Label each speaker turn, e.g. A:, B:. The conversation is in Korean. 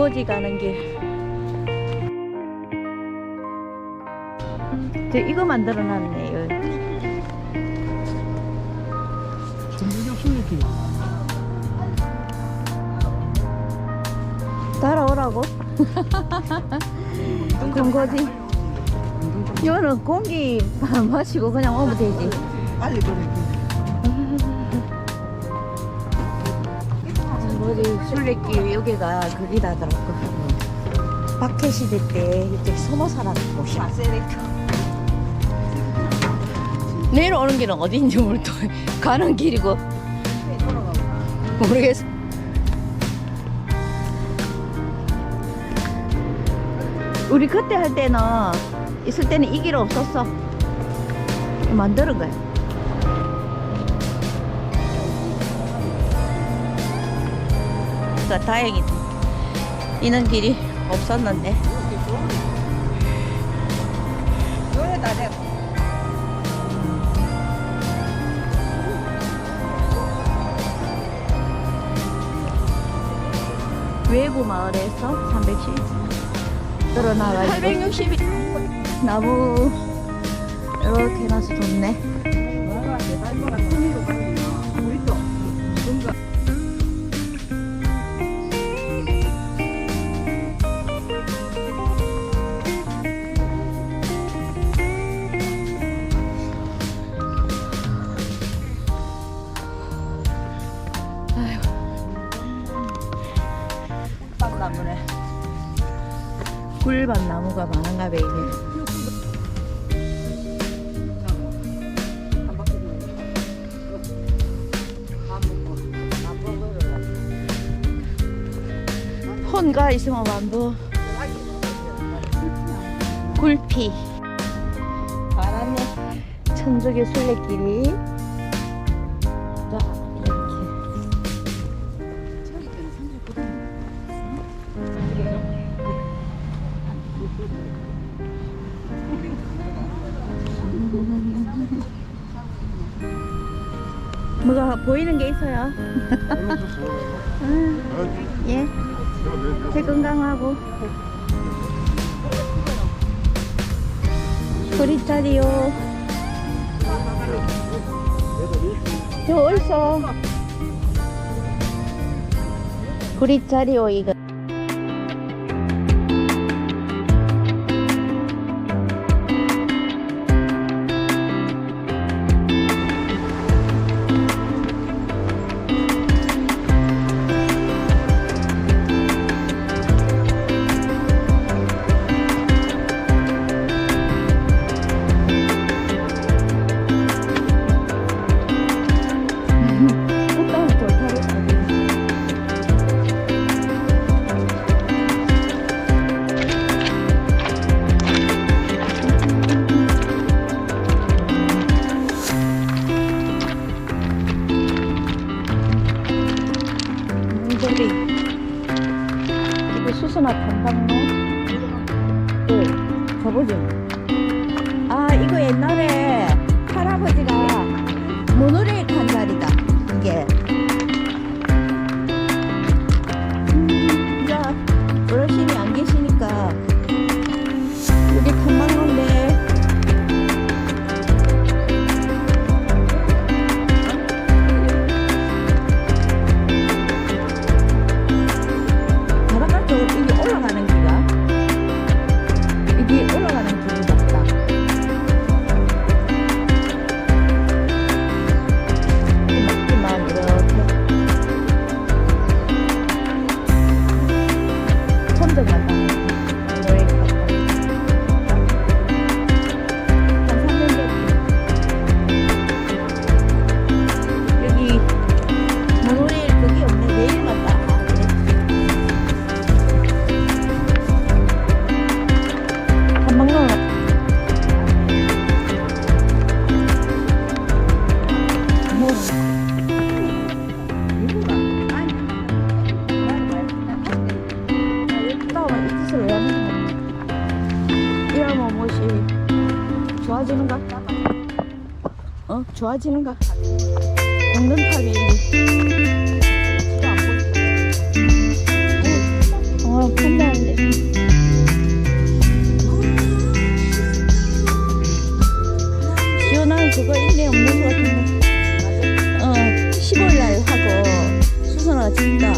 A: 공고지 가는 길. 저 이거 만들어 놨네요. 따라오라고? 공고지. 이거는 공기 안 마시고 그냥 오면 되지.
B: 빨리 보내기.
A: 뭐지 술래길 여기가 거기다더라고. 박해 시대 때 이쪽 소모 살았던 곳이야. 내려오는 길은 어딘지 모르겠 가는 길이고 모르겠어. 우리 그때 할 때는 있을 때는 이 길 없었어. 만드는 거야. 그러니까 다행이다. 이는 길이 없었는데. 외부 마을에서 310 들어나가지고 860 나무 이렇게 해놔서 좋네
B: 나무네.
A: 굴밭 나무가 많은가 봐 이게 혼가 있으면 만두 굴피. 바람에 천적의 술래길이 뭐가 보이는 게 있어요. 아, 예. 제 건강하고. 구리짜리요. 저 어디서? 구리짜리요 이거 단방로 네 가보죠. 아 이거 옛날에 할아버지가 모노레일 코리아 머뭇이 좋아지는 것 같다. 어? 좋아지는 것 같다. 공든탑이 어, 어 판단한데. 시원한 그거 있네, 없는 것 같은데. 어, 15일날 하고 수선화 진다.